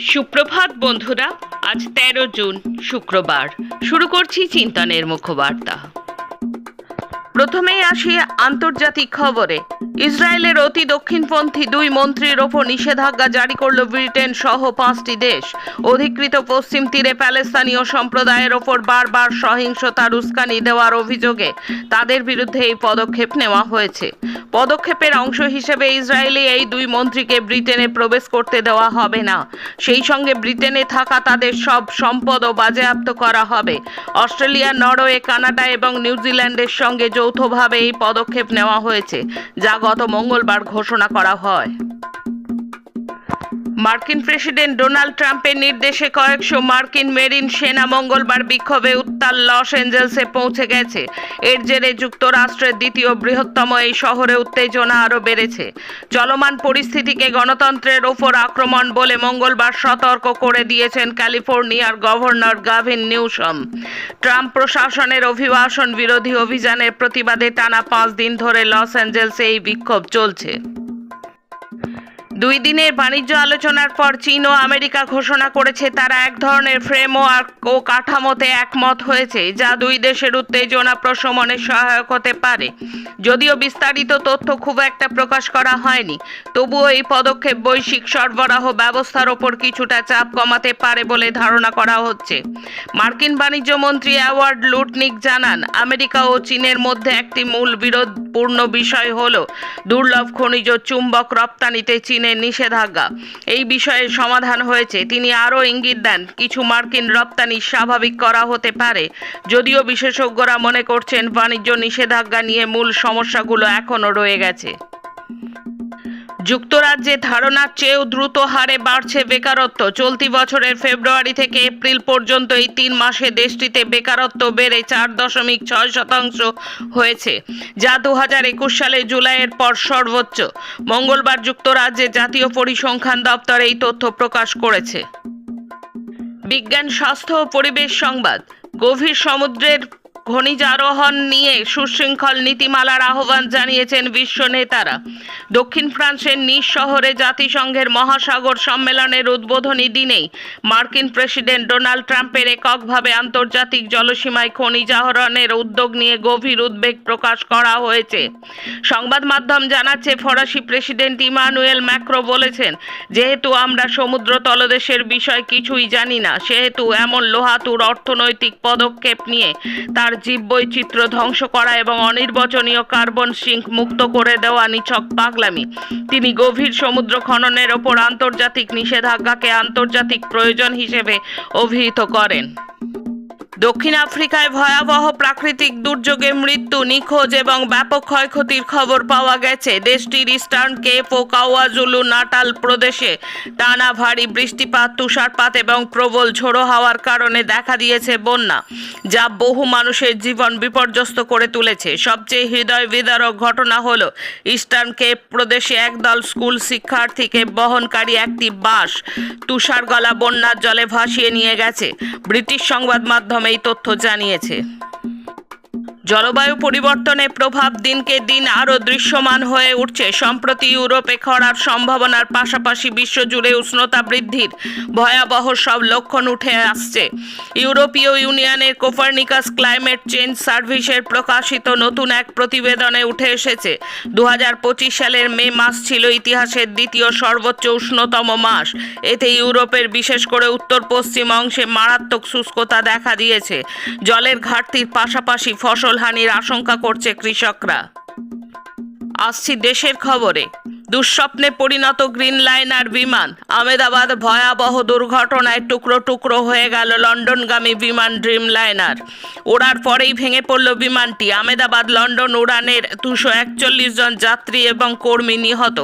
সুপ্রভাত বন্ধুরা আজ তেরো জুন শুক্রবার। শুরু করছি চিন্তনের মুখবার্তা। প্রথমেই আসি আন্তর্জাতিক খবরে। ইসরায়েলের অতি দক্ষিণপন্থী দুই মন্ত্রীর ওপর নিষেধাজ্ঞা জারি করল ব্রিটেন সহ পাঁচটি দেশ। অধিকৃত পশ্চিম তীরে প্যালেস্তানীয় সম্প্রদায়ের ওপর বারবার সহিংসতার উস্কানি দেওয়ার অভিযোগে তাদের বিরুদ্ধে এই পদক্ষেপ নেওয়া হয়েছে। পদক্ষেপের অংশ হিসেবে ইসরায়েলি এই দুই মন্ত্রীকে ব্রিটেনে প্রবেশ করতে দেওয়া হবে না। সেই সঙ্গে ব্রিটেনে থাকা তাদের সব সম্পদও বাজেয়াপ্ত করা হবে। অস্ট্রেলিয়া, নরওয়ে, কানাডা এবং নিউজিল্যান্ডের সঙ্গে যৌথভাবে এই পদক্ষেপ নেওয়া হয়েছে যা গত মঙ্গলবার ঘোষণা করা হয়। মার্কিন প্রেসিডেন্ট ডোনাল্ড ট্রাম্পের নির্দেশে কয়েকশো মার্কিন মেরিন সেনা মঙ্গলবার বিক্ষোভে উত্তাল লস অ্যাঞ্জেলসে পৌঁছে গেছে। এর জেরে যুক্তরাষ্ট্রের দ্বিতীয় বৃহত্তম এই শহরে উত্তেজনা আরও বেড়েছে। চলমান পরিস্থিতিকে গণতন্ত্রের ওপর আক্রমণ বলে মঙ্গলবার সতর্ক করে দিয়েছেন ক্যালিফোর্নিয়ার গভর্নর গাভিন নিউসম ট্রাম্প প্রশাসনের অভিবাসন বিরোধী অভিযানের প্রতিবাদে টানা পাঁচ দিন ধরে লস অ্যাঞ্জেলসে এই বিক্ষোভ চলছে। দুই দিনের বাণিজ্য আলোচনার পর চীন ও আমেরিকা ঘোষণা করেছে, তারা এক ধরনের ফ্রেমওয়ার্ক ও কাঠামোতে একমত হয়েছে, যা দুই দেশের উত্তেজনা প্রশমনে সহায়ক হতে পারে। যদিও বিস্তারিত তথ্য খুব একটা প্রকাশ করা হয়নি, তবুও এই পদক্ষেপ বৈশ্বিক সরবরাহ ব্যবস্থার ওপর কিছুটা চাপ কমাতে পারে বলে ধারণা করা হচ্ছে। মার্কিন বাণিজ্য মন্ত্রী অ্যাওয়ার্ড লুটনিক জানান, আমেরিকা ও চীনের মধ্যে একটি মূল বিরোধপূর্ণ বিষয় হল দুর্লভ খনিজ চুম্বক রপ্তানিতে চীনের নিষেধাজ্ঞা। এই বিষয়ে সমাধান হয়েছে। তিনি আরও ইঙ্গিত দেন, কিছু মার্কিন রপ্তানি স্বাভাবিক করা হতে পারে। যদিও বিশেষজ্ঞরা মনে করছেন বাণিজ্য নিষেধাজ্ঞা নিয়ে মূল সমস্যাগুলো এখনও রয়ে গেছে। যুক্তরাজ্যে ধারণার চেয়েও দ্রুত হারে বাড়ছে বেকারত্ব। চলতি বছরের ফেব্রুয়ারি থেকে এপ্রিল পর্যন্ত এই তিন মাসে দেশটিতে বেকারত্ব বেড়ে চার দশমিক ছয় শতাংশ হয়েছে, যা দু হাজার একুশ সালে জুলাইয়ের পর সর্বোচ্চ। মঙ্গলবার যুক্তরাজ্যে জাতীয় পরিসংখ্যান দপ্তর এই তথ্য প্রকাশ করেছে। বিজ্ঞান, স্বাস্থ্য ও পরিবেশ সংবাদ। গভীর সমুদ্রের খনিজ আরোহণ নিয়ে সুশৃঙ্খল নীতিমালার আহ্বান জানিয়েছেন বিশ্ব নেতারা। দক্ষিণ ফ্রান্সের নিজ শহরে জাতিসংঘের মহাসাগর সম্মেলনের উদ্বোধনী দিনেই মার্কিন প্রেসিডেন্ট ডোনাল্ড ট্রাম্পের এককভাবে আন্তর্জাতিক জলসীমায় খনিজ আহরণের উদ্যোগ নিয়ে গভীর উদ্বেগ প্রকাশ করা হয়েছে। সংবাদ মাধ্যম জানাচ্ছে, ফরাসি প্রেসিডেন্ট ইমানুয়েল ম্যাক্রো বলেছেন, যেহেতু আমরা সমুদ্র তলদেশের বিষয় কিছুই জানি না, সেহেতু এমন লোহাতুর অর্থনৈতিক পদক্ষেপ নিয়ে তার জীববৈচিত্র্য ধ্বংস করা এবং অনির্বচনীয় কার্বন সিঙ্ক মুক্ত করে দেওয়া নিছক পাগলামি। তিনি গভীর সমুদ্র খননের ওপর আন্তর্জাতিক নিষেধাজ্ঞাকে আন্তর্জাতিক প্রয়োজন হিসেবে অভিহিত করেন। দক্ষিণ আফ্রিকায় ভয়াবহ প্রাকৃতিক দুর্যোগে মৃত্যু নিখোঁজ এবং ব্যাপক ক্ষয়ক্ষতির খবর পাওয়া গেছে। দেশটির ইস্টার্ন কেপ ও কাওয়াজুলু নাটাল প্রদেশে টানা ভারী বৃষ্টিপাত, তুষারপাত এবং প্রবল ঝোড়ো হাওয়ার কারণে দেখা দিয়েছে বন্যা, যা বহু মানুষের জীবন বিপর্যস্ত করে তুলেছে। সবচেয়ে হৃদয় বিদারক ঘটনা হল ইস্টার্ন কেপ প্রদেশে একদল স্কুল শিক্ষার্থীকে বহনকারী একটি বাস তুষার গলা বন্যার জলে ভাসিয়ে নিয়ে গেছে। ব্রিটিশ সংবাদ মাধ্যম এই তথ্য জানিয়েছে। জলবায়ু পরিবর্তনের প্রভাব দিনকে দিন আরও দৃশ্যমান হয়ে উঠছে। সম্প্রতি ইউরোপে খরার সম্ভাবনার পাশাপাশি বিশ্বজুড়ে উষ্ণতা বৃদ্ধির ভয়াবহ সব লক্ষণ উঠে আসছে। ইউরোপীয় ইউনিয়নের কোপার্নিকাস ক্লাইমেট চেঞ্জ সার্ভিসের প্রকাশিত নতুন এক প্রতিবেদনে উঠে এসেছে। দু হাজার পঁচিশ সালের মে মাস ছিল ইতিহাসের দ্বিতীয় সর্বোচ্চ উষ্ণতম মাস। এতে ইউরোপের বিশেষ করে উত্তর পশ্চিম অংশে মারাত্মক শুষ্কতা দেখা দিয়েছে। জলের ঘাটতির পাশাপাশি ফসলহানির আশঙ্কা করছে কৃষকরা। আসছি দেশের খবরে। দুঃস্বপ্নে পরিণত গ্রিন লাইনার বিমান। আমেদাবাদ ভয়াবহ দুর্ঘটনায় টুকরো টুকরো হয়ে গেল লন্ডনগামী বিমান ড্রিম লাইনার। ওড়ার পরেই ভেঙে পড়ল বিমানটি। আমেদাবাদ, লন্ডন, উড়ানের দুশো একচল্লিশ জন যাত্রী এবং কর্মী নিহত।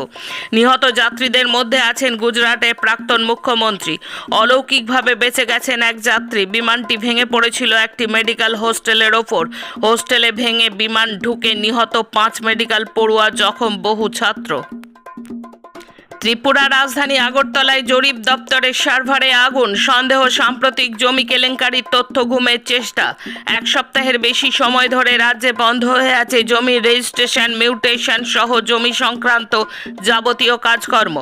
নিহত যাত্রীদের মধ্যে আছেন গুজরাটের প্রাক্তন মুখ্যমন্ত্রী। অলৌকিকভাবে বেঁচে গেছেন এক যাত্রী। বিমানটি ভেঙে পড়েছিল একটি মেডিকেল হোস্টেলের ওপর। হোস্টেলে ভেঙে বিমান ঢুকে নিহত পাঁচ মেডিকেল পড়ুয়া জখম বহু ছাত্র। ত্রিপুরা রাজধানী আগরতলায় জরিপ দপ্তরের সার্ভারে আগুন, সন্দেহ, সাম্প্রতিক জমি কেলেঙ্কারির তথ্য ঘুমের চেষ্টা। এক সপ্তাহের বেশি সময় ধরে রাজ্যে বন্ধ হয়ে আছে জমি রেজিস্ট্রেশন, মিউটেশন সহ জমি সংক্রান্ত যাবতীয় কাজকর্ম।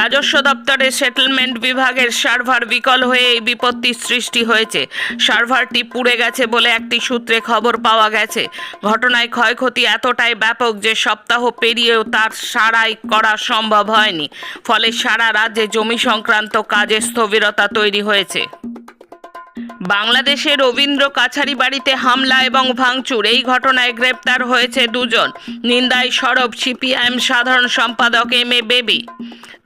রাজস্ব দপ্তরের সেটেলমেন্ট বিভাগের সার্ভার বিকল হয়ে এই বিপত্তির সৃষ্টি হয়েছে। সার্ভারটি পুড়ে গেছে বলে একটি সূত্রে খবর পাওয়া গেছে। ঘটনায় ক্ষয়ক্ষতি এতটাই ব্যাপক যে সপ্তাহ পেরিয়েও তার সারাই করা সম্ভব হয়নি। ফলে সারা রাজ্যে জমি সংক্রান্ত কাজে স্থবিরতা তৈরি হয়েছে। বাংলাদেশের রবীন্দ্র কাছারি বাড়িতে হামলা এবং ভাঙচুর, এই ঘটনায় গ্রেপ্তার হয়েছে দুজন। নিন্দায় সরব সিপিআইএম সাধারণ সম্পাদক এম এ বেবি।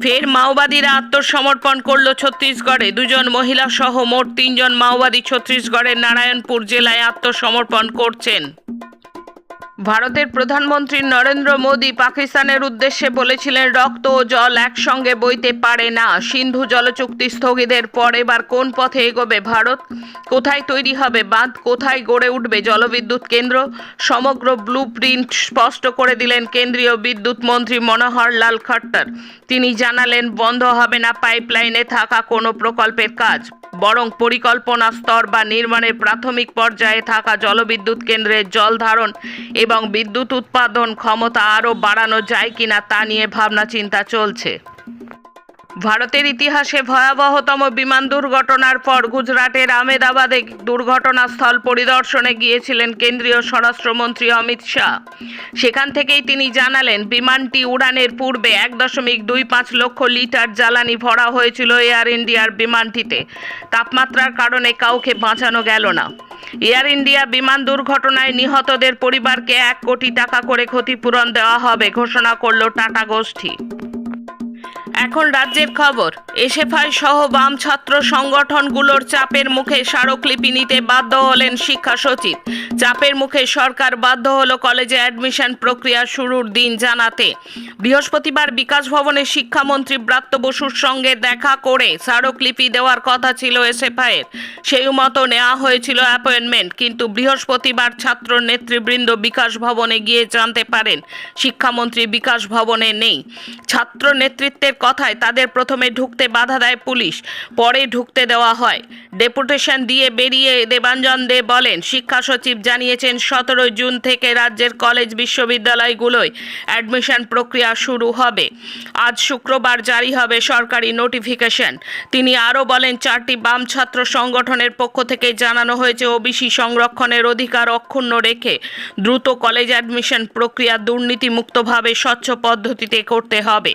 ফের মাওবাদীরা আত্মসমর্পণ করল ছত্তিশগড়ে। দুজন মহিলা সহ মোট তিনজন মাওবাদী ছত্তিশগড়ের নারায়ণপুর জেলায় আত্মসমর্পণ করছেন। ভারতের প্রধানমন্ত্রী নরেন্দ্র মোদী পাকিস্তানের উদ্দেশ্যে বলেছিলেন, রক্ত ও জল একসঙ্গে বইতে পারে না। সিন্ধু জলচুক্তি স্থগিতের পর এবার কোন পথে এগোবে ভারত? কোথায় তৈরি হবে বাঁধ? কোথায় গড়ে উঠবে জলবিদ্যুৎ কেন্দ্র? সমগ্র ব্লু প্রিন্ট স্পষ্ট করে দিলেন কেন্দ্রীয় বিদ্যুৎ মন্ত্রী মনোহর লাল খট্টর। তিনি জানালেন, বন্ধ হবে না পাইপলাইনে থাকা কোনো প্রকল্পের কাজ। বরং পরিকল্পনা স্তর বা নির্মাণের প্রাথমিক পর্যায়ে থাকা জলবিদ্যুৎ কেন্দ্রের জল ধারণ এবং বিদ্যুৎ উৎপাদন ক্ষমতা আরও বাড়ানো যায় কিনা তা নিয়ে ভাবনা চিন্তা চলছে। ভারতের ইতিহাসে ভয়াবহতম বিমান দুর্ঘটনার পর গুজরাটের আমেদাবাদে দুর্ঘটনাস্থল পরিদর্শনে গিয়েছিলেন কেন্দ্রীয় স্বরাষ্ট্রমন্ত্রী অমিত শাহ। সেখান থেকেই তিনি জানালেন, বিমানটি উড়ানের পূর্বে এক দশমিক দুই পাঁচ লক্ষ লিটার জ্বালানি ভরা হয়েছিল এয়ার ইন্ডিয়ার বিমানটিতে। তাপমাত্রার কারণে কাউকে বাঁচানো গেল না। এয়ার ইন্ডিয়া বিমান দুর্ঘটনায় নিহতদের পরিবারকে এক কোটি টাকা করে ক্ষতিপূরণ দেওয়া হবে, ঘোষণা করল টাটা গোষ্ঠী। এখন রাজ্যের খবর, এসএফআই সহ বাম ছাত্র সংগঠনগুলোর চাপের মুখে স্মারকলিপি নিতে বাধ্য হলেন শিক্ষা সচিব। চাপের মুখে সরকার বাধ্য হলো কলেজে অ্যাডমিশন প্রক্রিয়া শুরুর দিন জানাতে। বৃহস্পতিবার বিকাশ ভবনে শিক্ষামন্ত্রী ব্রাত্য বসুর সঙ্গে দেখা করে স্মারকলিপি দেওয়ার কথা ছিল এসএফআইয়ের। সেই মতো নেওয়া হয়েছিল অ্যাপয়েন্টমেন্ট, কিন্তু বৃহস্পতিবার ছাত্র নেতৃবৃন্দ বিকাশ ভবনে গিয়ে জানতে পারেন, শিক্ষামন্ত্রী বিকাশ ভবনে নেই। ছাত্র নেতৃত্বের কথায় তাদের প্রথমে ঢুকতে বাধা দেয় পুলিশ, পরে ঢুকতে দেওয়া হয়। ডেপুটেশন দিয়ে বেরিয়ে দেবাঞ্জন দে বলেন, শিক্ষা সচিব জানিয়েছেন, সতেরোই জুন থেকে রাজ্যের কলেজ বিশ্ববিদ্যালয়গুলোয় অ্যাডমিশন প্রক্রিয়া শুরু হবে। আজ শুক্রবার জারি হবে সরকারি নোটিফিকেশন। তিনি আরও বলেন, চারটি বাম ছাত্র সংগঠনের পক্ষ থেকে জানানো হয়েছে, ওবিসি সংরক্ষণের অধিকার অক্ষুণ্ণ রেখে দ্রুত কলেজ অ্যাডমিশন প্রক্রিয়া দুর্নীতিমুক্তভাবে স্বচ্ছ পদ্ধতিতে করতে হবে।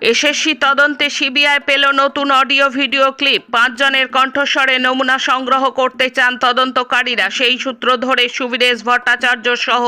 এসএসসি তদন্তে সিবিআই পেল নতুন অডিও ভিডিও ক্লিপ। পাঁচজনের কণ্ঠস্বরে নমুনা সংগ্রহ করতে চান তদন্তকারীরা। সেই সূত্র ধরে সুবিরেশ ভট্টাচার্য সহ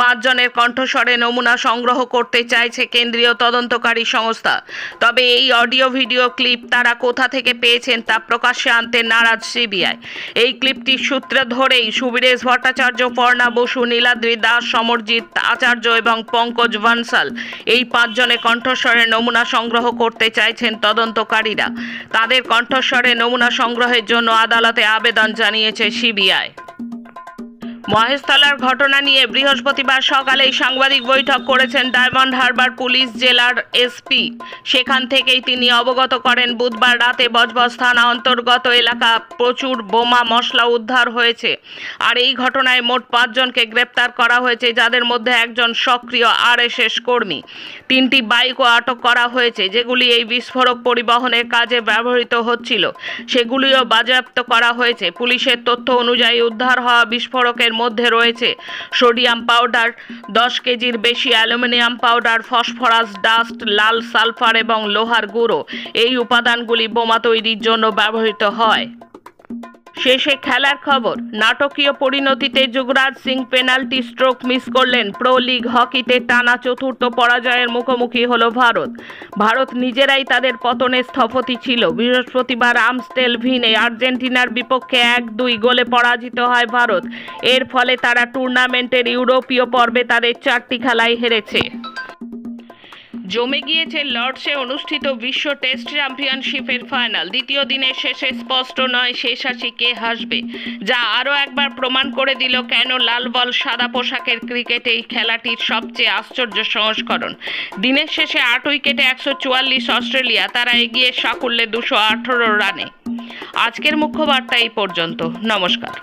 পাঁচজনের কণ্ঠস্বরে নমুনা সংগ্রহ করতে চাইছে কেন্দ্রীয় তদন্তকারী সংস্থা। তবে এই অডিও ভিডিও ক্লিপ তারা কোথা থেকে পেয়েছেন তা প্রকাশ্যে আনতে নারাজ সিবিআই। এই ক্লিপটির সূত্র ধরেই সুবিরেশ ভট্টাচার্য, পর্ণা বসু, নীলাদ্রি দাস, সমরজিৎ আচার্য এবং পঙ্কজ ভানসাল এই পাঁচজনের কণ্ঠস্বরে নমুনা সংগ্রহ করতে চাইছেন তদন্তকারীরা। তাদের কণ্ঠস্বরে নমুনা সংগ্রহের জন্য আদালতে আবেদন জানিয়েছে সিবিআই। মহেশতলার ঘটনা নিয়ে বৃহস্পতিবার সকালেই সাংবাদিক বৈঠক করেছেন ডায়মন্ড হারবার পুলিশ জেলার এসপি। সেখান থেকেই তিনি অবগত করেন, বুধবার রাতে বজবজ থানা অন্তর্গত এলাকা প্রচুর বোমা মশলা উদ্ধার হয়েছে। আর এই ঘটনায় মোট পাঁচজনকে গ্রেপ্তার করা হয়েছে, যাদের মধ্যে একজন সক্রিয় আরএসএস কর্মী। তিনটি বাইকও আটক করা হয়েছে, যেগুলি এই বিস্ফোরক পরিবহনের কাজে ব্যবহৃত হচ্ছিল। সেগুলিও বাজেয়াপ্ত করা হয়েছে। পুলিশের তথ্য অনুযায়ী উদ্ধার হওয়া বিস্ফোরকের মধ্যে রয়েছে। সোডিয়াম পাউডার, দশ কেজির বেশি অ্যালুমিনিয়াম পাউডার, ফসফরাস ডাস্ট, লাল সালফার এবং লোহার গুঁড়ো। এই উপাদানগুলি বোমা তৈরির জন্য ব্যবহৃত হয়। শেষে খেলার খবর। নাটকীয় পরিণতিতে Yuvraj Singh penalty stroke miss করলেন। প্রো লিগ হকিতে টানা চতুর্থ পরাজয়ের মুখোমুখি হল ভারত। ভারত নিজেরাই তাদের পতনে স্থপতি ছিল। বৃহস্পতিবার আমস্টেল ভিনে আর্জেন্টিনার বিপক্ষে এক দুই গোলে পরাজিত হয় ভারত। এর ফলে তারা টুর্নামেন্টের ইউরোপীয় পর্বে তাদের চারটি খেলায় হেরেছে। জমে গিয়েছে লর্ডসে অনুষ্ঠিত বিশ্ব টেস্ট চ্যাম্পিয়নশিপের ফাইনাল। দ্বিতীয় দিনের শেষে স্পষ্ট নয় শেষ হাসি কে হাসবে, যা আরও একবার প্রমাণ করে দিল কেন লাল বল সাদা পোশাকের ক্রিকেট এই খেলাটির সবচেয়ে আশ্চর্য সংস্করণ। দিনের শেষে আট উইকেটে একশো চুয়াল্লিশ অস্ট্রেলিয়া, তারা এগিয়ে সাকুল্যে দুশো আঠেরো রানে। আজকের মুখ্য বার্তা এই পর্যন্ত। নমস্কার।